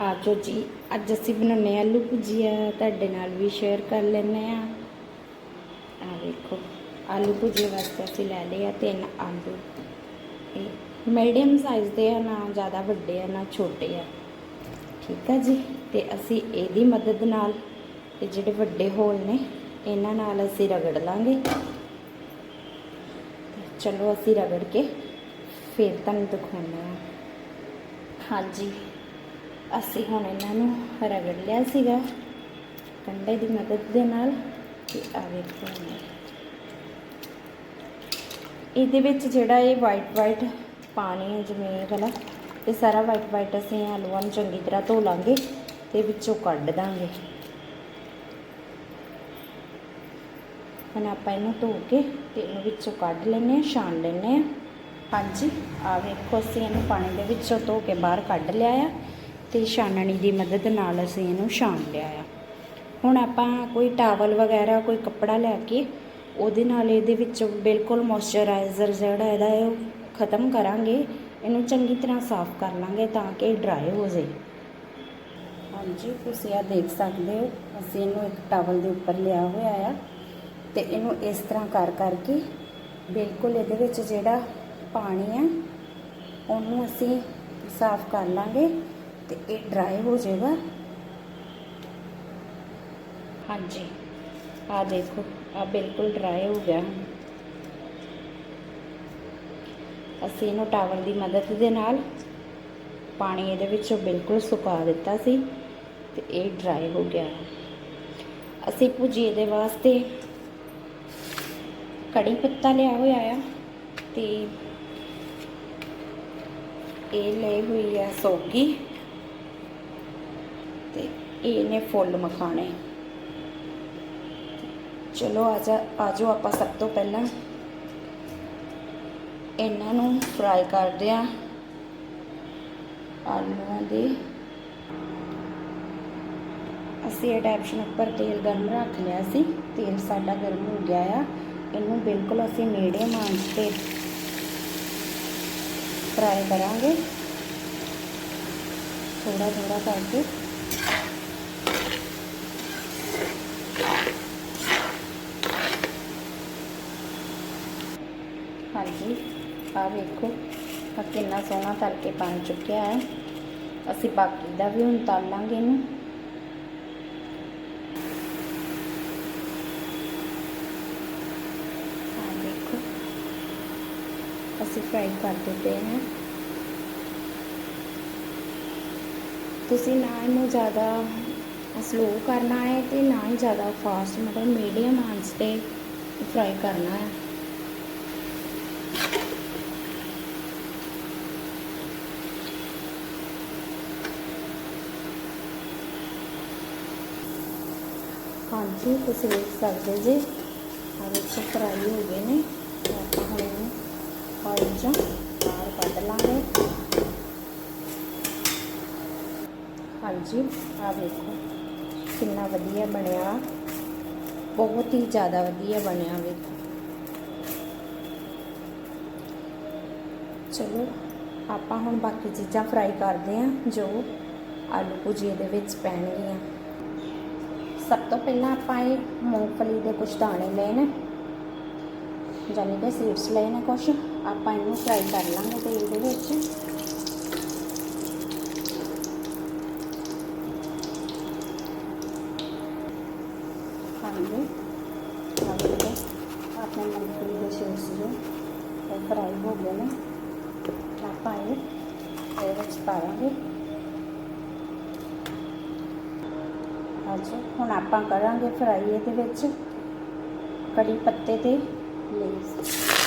ਆਜੋ ਜੀ, ਅੱਜ ਅਸੀਂ ਬਣਾਉਣੇ ਆ ਆਲੂ ਭੁਜੀਆ, ਤੁਹਾਡੇ ਨਾਲ ਵੀ ਸ਼ੇਅਰ ਕਰ ਲੈਂਦੇ ਆ ਆ ਵੇਖੋ, ਆਲੂ ਭੁਜੀਆ ਵਾਸਤੇ ਅਸੀਂ ਲੈ ਲਏ ਆ ਤਿੰਨ ਆਲੂ। ਇਹ ਮੀਡੀਅਮ ਸਾਈਜ਼ ਦੇ ਆ, ਨਾ ਜ਼ਿਆਦਾ ਵੱਡੇ ਆ, ਨਾ ਛੋਟੇ ਆ। ਠੀਕ ਆ ਜੀ, ਤੇ ਅਸੀਂ ਇਹਦੀ ਮਦਦ ਨਾਲ ਇਹ ਜਿਹੜੇ ਵੱਡੇ ਹੋਲ ਨੇ, ਇਹਨਾਂ ਨਾਲ ਅਸੀਂ ਰਗੜ ਲਾਂਗੇ। ਚਲੋ ਅਸੀਂ ਰਗੜ ਕੇ ਫਿਰ ਤੁਹਾਨੂੰ ਦਿਖਾਉਂਦੇ ਆ ਹਾਂਜੀ। ਅਸੀਂ ਹੁਣ ਇਹਨਾਂ ਨੂੰ ਰਗੜ ਲਿਆ ਸੀਗਾ। ਕੰਡੇ ਦੀ ਮਦਦ ਦੇ ਨਾਲ ਤੇ ਆ ਵੇਖੋ ਇਹਦੇ ਵਿੱਚ ਜਿਹੜਾ ਇਹ ਵਾਈਟ ਵਾਈਟ ਪਾਣੀ ਹੈ ਜਿਵੇਂ ਇਹ ਵਾਲਾ, ਇਹ ਸਾਰਾ ਵਾਈਟ ਵਾਈਟ ਅਸੀਂ ਆਲੂਆਂ ਨੂੰ ਚੰਗੀ ਤਰ੍ਹਾਂ ਧੋ ਲਾਂਗੇ ਤੇ ਵਿੱਚੋਂ ਕੱਢ ਦਾਂਗੇ। ਹੁਣ ਆਪਾਂ ਇਹਨੂੰ ਧੋ ਕੇ ਤੇ ਇਹਨੂੰ ਵਿੱਚੋਂ ਕੱਢ ਲੈਨੇ ਆ ਛਾਣ ਲੈਨੇ ਆ ਹਾਂਜੀ, ਆ ਵੇਖੋ ਅਸੀਂ ਇਹਨੂੰ ਪਾਣੀ ਦੇ ਵਿੱਚੋਂ ਧੋ ਕੇ ਬਾਹਰ ਕੱਢ ਲਿਆ ਆ। ਤੇ ਛਾਨਣੀ ਦੀ ਮਦਦ ਨਾਲ ਅਸੀਂ ਇਹਨੂੰ ਛਾਣ ਲਿਆ ਆ। ਹੁਣ ਆਪਾਂ ਕੋਈ ਟਾਵਲ ਵਗੈਰਾ, ਕੋਈ ਕੱਪੜਾ ਲੈ ਕੇ ਉਹਦੇ ਨਾਲ ਇਹਦੇ ਵਿੱਚ ਬਿਲਕੁਲ ਮੋਇਸਚਰਾਈਜ਼ਰ ਜਿਹੜਾ ਇਹਦਾ ਹੈ ਉਹ ਖਤਮ ਕਰਾਂਗੇ। ਇਹਨੂੰ ਚੰਗੀ ਤਰ੍ਹਾਂ ਸਾਫ਼ ਕਰ ਲਾਂਗੇ ਤਾਂ ਕਿ ਇਹ ਡਰਾਈ ਹੋ ਜਾਏ। ਹਾਂਜੀ, ਤੁਸੀਂ ਆ ਦੇਖ ਸਕਦੇ ਹੋ, ਅਸੀਂ ਇਹਨੂੰ ਇੱਕ ਟਾਵਲ ਦੇ ਉੱਪਰ ਲਿਆ ਹੋਇਆ ਆ ਤੇ ਇਹਨੂੰ ਇਸ ਤਰ੍ਹਾਂ ਕਰ ਕਰਕੇ ਬਿਲਕੁਲ ਇਹਦੇ ਵਿੱਚ ਜਿਹੜਾ ਪਾਣੀ ਹੈ ਉਹਨੂੰ ਅਸੀਂ ਸਾਫ਼ ਕਰ ਲਾਂਗੇ। ਤੇ ਇਹ ਡਰਾਈ ਹੋ ਜਾਏਗਾ। ਹਾਂਜੀ। ਆ ਦੇਖੋ ਆ ਬਿਲਕੁਲ ਡਰਾਈ ਹੋ ਗਿਆ। ਅਸੀਂ ਇਹਨੂੰ ਟਾਵਲ ਦੀ ਮਦਦ ਦੇ ਨਾਲ ਪਾਣੀ ਇਹਦੇ ਵਿੱਚੋਂ ਬਿਲਕੁਲ ਸੁਕਾ ਦਿੱਤਾ ਸੀ ਤੇ ਇਹ ਡਰਾਈ ਹੋ ਗਿਆ। ਅਸੀਂ ਭੁਜੀਏ ਦੇ ਵਾਸਤੇ ਕੜੀ ਪੱਤਾ ਲਿਆ ਹੋਇਆ ਆ ਤੇ ਇਹ ਲਈ ਹੋਈ ਆ ਸੋਗੀ। ਤੇ ਇਹ ਨੇ ਫੁੱਲ ਮਖਾਣੇ। ਚਲੋ ਆਜਾ ਆਜੋ ਆਪਾਂ ਸਭ ਤੋਂ ਪਹਿਲਾਂ। ਇਹਨਾਂ ਨੂੰ ਫਰਾਈ ਕਰਦੇ ਆ। ਆਲੂਆਂ ਦੇ। ਅਸੀਂ ਇਹ ਡੈਪਸ਼ਨ ਉੱਪਰ ਤੇਲ ਗਰਮ ਰੱਖ ਲਿਆ ਸੀ। ਤੇਲ ਸਾਡਾ ਗਰਮ ਹੋ ਗਿਆ ਆ। ਇਹਨੂੰ ਬਿਲਕੁਲ ਅਸੀਂ ਮੀਡੀਅਮ ਆਂਚ ਤੇ ਫਰਾਈ ਕਰਾਂਗੇ। ਥੋੜਾ ਥੋੜਾ ਕਰਕੇ ਹਾਂਜੀ ਆ ਵੇਖੋ ਆ ਕਿੰਨਾ ਸੋਹਣਾ ਤਲ ਕੇ ਬਣ ਚੁੱਕਿਆ ਹੈ। ਅਸੀਂ ਬਾਕੀ ਦਾ ਵੀ ਹੁਣ ਤਲ ਲਾਂਗੇ ਇਹਨੂੰ। ਆ ਦੇਖੋ, ਅਸੀਂ ਫਰਾਈ ਕਰ ਦਿੱਤੇ ਹੈ। ਤੁਸੀਂ ਨਾ ਇਹਨੂੰ ਜ਼ਿਆਦਾ ਸਲੋ ਕਰਨਾ ਹੈ ਤੇ ਨਾ ਹੀ ਜ਼ਿਆਦਾ ਫਾਸਟ ਮਤਲਬ ਮੀਡੀਅਮ ਆਂਚ ਤੇ ਫਰਾਈ ਕਰਨਾ ਹੈ। ਹਾਂਜੀ, ਤੁਸੀਂ ਵੇਖ ਸਕਦੇ ਜੀ। ਆ ਵਿੱਚ ਫਰਾਈ ਹੋ ਗਏ ਨੇ। ਤੇ ਆਪਾਂ ਹੁਣ ਇਹਨੂੰ ਆਇਲ ਚੋਂ ਬਾਹਰ ਕੱਢ ਲਾਂਗੇ। ਹਾਂਜੀ ਆ ਵੇਖੋ, ਕਿੰਨਾ ਵਧੀਆ ਬਣਿਆ। ਬਹੁਤ ਹੀ ਜ਼ਿਆਦਾ ਵਧੀਆ ਬਣਿਆ, ਵੇਖੋ। ਚਲੋ, ਆਪਾਂ ਹੁਣ ਬਾਕੀ ਚੀਜ਼ਾਂ ਫਰਾਈ ਕਰਦੇ ਹਾਂ, ਜੋ ਆਲੂ ਭੁਜੀਏ ਦੇ ਵਿੱਚ ਪੈਣਗੀਆਂ। ਸਭ ਤੋਂ ਪਹਿਲਾਂ ਆਪਾਂ ਇਹ ਮੂੰਗਫਲੀ ਦੇ ਕੁਝ ਦਾਣੇ ਲਏ ਨੇ ਜਾਨੀ ਕਿ ਸੀਡਸ ਲਏ ਨੇ ਕੁਝ ਆਪਾਂ ਇਹਨੂੰ ਫਰਾਈ ਕਰ ਲਾਂਗੇ ਤੇਲ ਦੇ ਵਿੱਚ। ਹਾਂਜੀ। ਹਾਂਜੀ ਆਪਣੇ ਮੂੰਗਫਲੀ ਦੇ ਸੀਡਸ ਜੋ ਫਰਾਈ ਹੋ ਗਏ ਨੇ। ਆਪਾਂ ਇਹ ਇਹਦੇ ਵਿੱਚ ਪਾਵਾਂਗੇ। ਅੱਛਾ ਹੁਣ ਆਪਾਂ ਕਰਾਂਗੇ ਫਰਾਈ ਇਹਦੇ ਵਿੱਚ ਕੜੀ ਪੱਤੇ ਤੇ ਲੇਸ।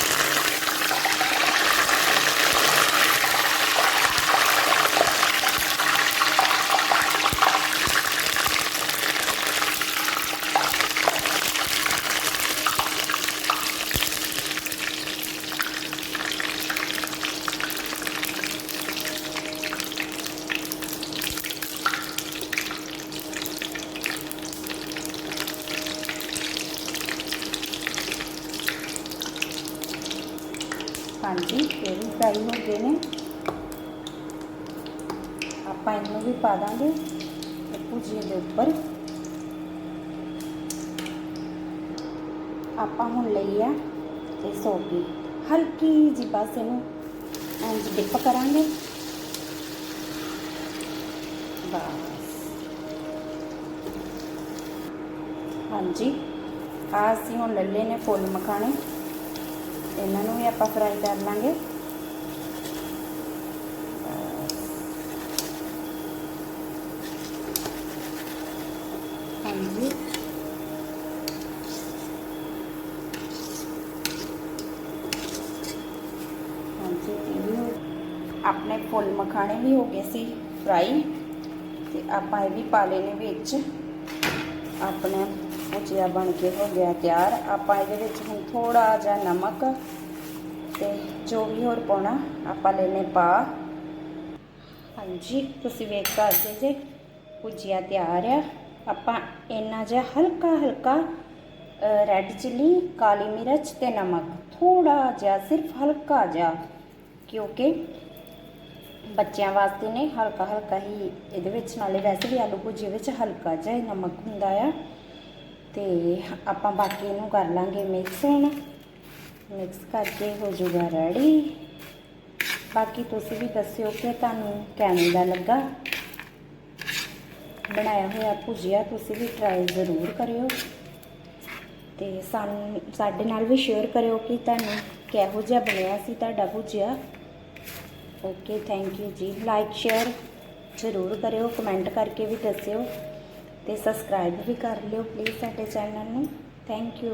ਹਾਂਜੀ ਇਹ ਵੀ ਫਰਾਈ ਹੋ ਗਏ ਨੇ। ਆਪਾਂ ਇਹਨੂੰ ਵੀ ਪਾ ਦਾਂਗੇ ਇਹ ਭੁਜੀਏ ਦੇ ਉੱਪਰ। ਆਪਾਂ ਹੁਣ ਲਈ ਆ ਇਹ ਸੌਗੀ ਹਲਕੀ ਜੀ ਬਸ ਇਹਨੂੰ ਇੰਜ ਡਿਪ ਕਰਾਂਗੇ। ਬਸ। ਹਾਂਜੀ ਆ ਅਸੀਂ ਹੁਣ ਲੱਲੇ ਨੇ ਫੁੱਲ ਮਖਾਣੇ। ਇਹਨਾਂ ਨੂੰ ਵੀ ਆਪਾਂ ਫਰਾਈ ਕਰ ਲਾਂਗੇ। ਹਾਂਜੀ। ਹਾਂਜੀ ਇਹ ਵੀ ਆਪਣੇ ਫੁੱਲ ਮਖਾਣੇ ਵੀ ਹੋ ਗਏ ਸੀ ਫਰਾਈ ਤੇ ਆਪਾਂ ਇਹ ਵੀ ਪਾ ਲੈਣੇ ਵਿੱਚ। ਆਪਣਾ ਭੁਜੀਆ ਬਣ ਕੇ ਹੋ ਗਿਆ ਤਿਆਰ। ਆਪਾਂ ਇਹਦੇ ਵਿੱਚ ਹੁਣ ਥੋੜਾ ਜਿਹਾ ਨਮਕ ਤੇ ਜੋ ਵੀ ਹੋਰ ਪਾਉਣਾ, ਆਪਾਂ ਲੈਨੇ ਪਾ। ਹਾਂਜੀ, ਤੁਸੀਂ ਵੇਖ ਸਕਦੇ ਜੇ, ਭੁਜੀਆ ਤਿਆਰ ਆ। ਆਪਾਂ ਇੰਨਾ ਜਿਹਾ ਹਲਕਾ ਹਲਕਾ ਰੈੱਡ ਚਿੱਲੀ ਕਾਲੀ ਮਿਰਚ ਤੇ ਨਮਕ। ਥੋੜਾ ਜਿਹਾ, ਸਿਰਫ ਹਲਕਾ ਜਿਹਾ, ਕਿਉਂਕਿ ਬੱਚਿਆਂ ਵਾਸਤੇ ਨੇ, ਹਲਕਾ ਹਲਕਾ ਹੀ ਇਹਦੇ ਵਿੱਚ, ਨਾਲੇ ਵੈਸੇ ਵੀ ਆਲੂ ਭੁਜੀ ਵਿੱਚ ਹਲਕਾ ਜਿਹਾ ਨਮਕ ਹੁੰਦਾ ਆ। ਤੇ ਆਪਾਂ ਬਾਕੀ ਇਹਨੂੰ ਕਰ ਲਾਂਗੇ ਮਿਕਸ ਹੁਣ। ਮਿਕਸ ਕਰਕੇ ਹੋ ਜਾਊਗਾ ਰੈਡੀ ਬਾਕੀ ਤੁਸੀਂ ਵੀ ਦੱਸਿਓ ਕਿ ਤੁਹਾਨੂੰ ਕਿਵੇਂ ਦਾ ਲੱਗਾ। ਬਣਾਇਆ ਹੋਇਆ ਭੁਜੀਆ ਤੁਸੀਂ ਵੀ ਟਰਾਈ ਜ਼ਰੂਰ ਕਰਿਓ। ਤੇ ਸਾਨੂੰ, ਸਾਡੇ ਨਾਲ ਵੀ ਸ਼ੇਅਰ ਕਰਿਓ ਕਿ ਤੁਹਾਨੂੰ ਕਿਹੋ ਜਿਹਾ ਬਣਿਆ ਸੀ ਤੁਹਾਡਾ bhujia. Okay thank you ji. Like share ਜ਼ਰੂਰ ਕਰਿਓ। ਕਮੈਂਟ ਕਰਕੇ ਵੀ ਦੱਸਿਓ। ਤੇ ਸਬਸਕ੍ਰਾਈਬ ਵੀ ਕਰ ਲਿਓ ਪਲੀਜ਼ ਸਾਡੇ ਚੈਨਲ ਨੂੰ। Thank you